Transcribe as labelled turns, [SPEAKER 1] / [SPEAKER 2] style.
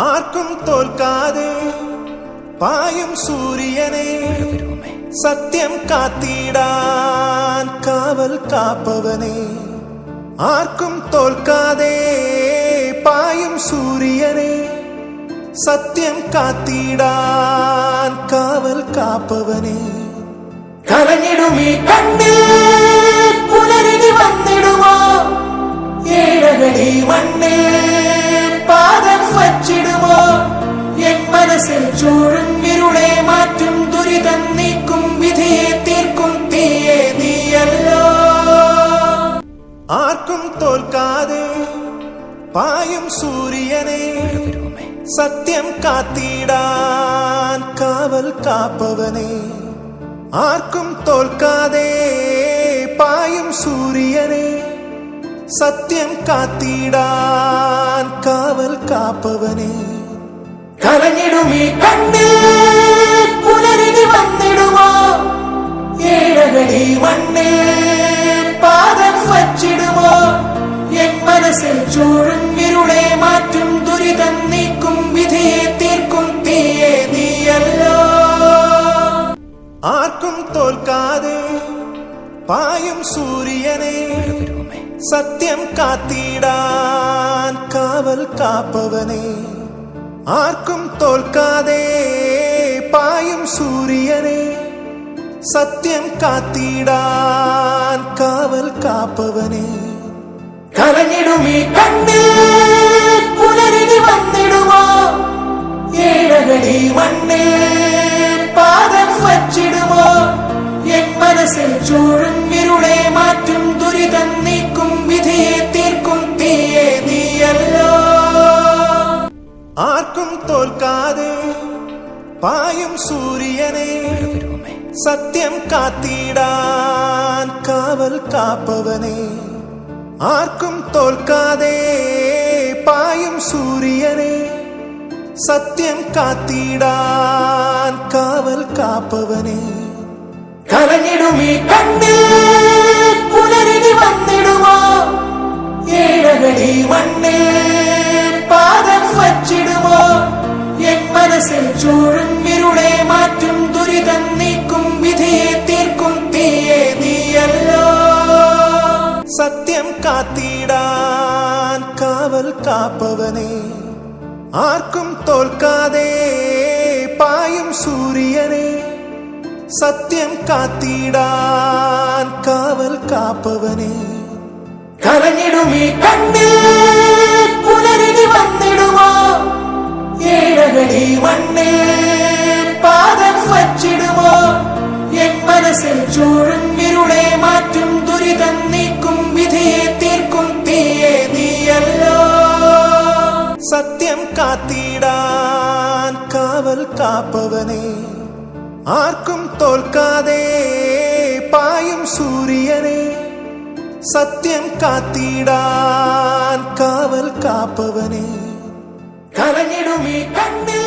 [SPEAKER 1] ആർക്കും തോൽക്കാതെ പായും സൂര്യനെ സത്യം കാത്തിടാൻ കാവൽ കാപ്പവനെ ആർക്കും തോൽക്കാതെ പായും സൂര്യനെ സത്യം കാത്തിടാൻ കാവൽ കാപ്പവനെ
[SPEAKER 2] കരഞ്ഞിടുമീ കണ്ണിൽ പുലരിഞ്ഞു വന്നിടുമോ ഏഴകടി മണ്ണിൽ என் மனசில் சூழும் இருளே மாற்றும் துரிதம் நீக்கும் விதியை தீர்க்கும் தீயே நீயல்லோ
[SPEAKER 1] ஆர்க்கும் தோற்காது பாயும் சூரியனே. சத்தியம் காத்திடான் காவல் காப்பவனே. ஆர்க்கும் தோற்காதே பாயும் சூரியனே. சத்தியம் காத்திடான் காவல் காப்பவனே.
[SPEAKER 2] കരഞ്ഞിടുമീ കണ്ണിൽ പുലരിനി വന്നിടുമോ? ഏഴകടി മണ്ണിൽ പാദം വച്ചിടുമോ? എൻ മനസ്സിൽ ചൂഴും വിരുളെ മാറ്റും ദുരിതം നീക്കും വിധിയെ തീർക്കും തീയെ നീയല്ലോ.
[SPEAKER 1] ആർക്കും തോൽക്കാതെ പായും സൂര്യനെ സത്യം കാത്തിടാൻ കാവൽ കാപ്പവനെ. ஆர்க்கும் தோல்காதே பாயும் சூரியனே சத்தியம் காத்திடான் காவல் காப்பவனே.
[SPEAKER 2] கலங்கிடுமே கண்ணு புனரிதி வந்திடுமா? ஏழகடி மண்ணில் பாதம் வச்சிடுமா? என் மனசில் சூழும் இருளே
[SPEAKER 1] ஆர்க்கும் தோல்காது பாயும் சூரியனே சத்தியம் காத்திடான் காவல் காப்பவனே. ஆர்க்கும் தோல்காதே பாயும் சூரியனே சத்தியம் காத்திடான் காவல் காப்பவனே.
[SPEAKER 2] கலங்கிடுமே கண்ணில் புலரணி வந்திடுமா? ஏழகடி மண்ணில் പാദം വച്ചിടുമോ? എൻ മനസ്സിൽ ചൂഴും ഇരുളെ മാറ്റും ദുരിതം നീക്കും വിധിയെ തീർക്കും തീയെ നീയല്ലോ.
[SPEAKER 1] സത്യം കാത്തിടാൻ കാവൽ കാപ്പവനെ ആർക്കും തോൽക്കാതെ പായും സൂര്യനെ. സത്യം കാത്തിടാൻ കാവൽ കാപ്പവനെ.
[SPEAKER 2] കരഞ്ഞിടുമീ കണ്ണിൽ നീ വന്നിടുമോ? ഏഴകടി മണ്ണിൽ പാദം വച്ചിടുമോ? എൻ മനസ്സിൽ ചൂഴും ഇരുളെ മാറ്റും ദുരിതം നീക്കും വിധിയെ തീർക്കും തീയെ നീയല്ലോ.
[SPEAKER 1] സത്യം കാത്തിടാൻ കാവൽ കാപ്പവനെ ആർക്കും തോൽക്കാതെ പായും സൂര്യനെ. സത്യം കാത്തിടാൻ കാ കാപ്പവനെ.
[SPEAKER 2] കരഞ്ഞിടുമീ കണ്ണീർ